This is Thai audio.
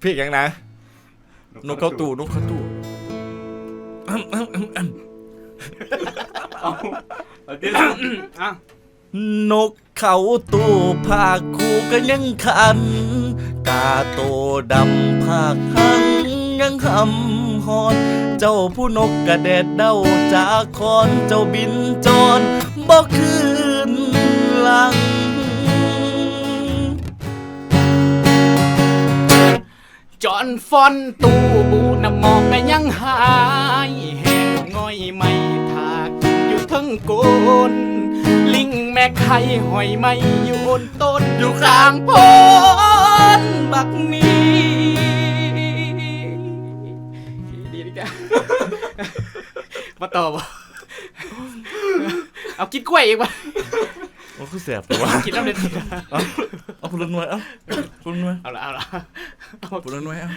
เพลงยังนะ นกเข้าตู้นกเข้าตู้เอาเอาดิอะนกเขาตู้ภาคคูก็ยังคันตาโตดำภาคหังยังหำหอน เจ้าผู้นกกระเด็ดเด้าจากคอนเจ้าบินจรบ่คืน จอนฟอนตูบูน้ำหมอกก็ยังหายแหงง่อยไม่ทากอยู่ทั้งโกนลิงแม่ไข่หอยไม่อยู่บนต้นอยู่ข้างโพนบักนี้ดีดีจ้ะมาต่อบ่เอากินกล้วยอีกวะ โอ้คือแสบตัววะกินน้ำเด็ดเอาเอาพลุนไว้เอาพลุนไว้เอาละเอาละเอาพลุนไว้เอา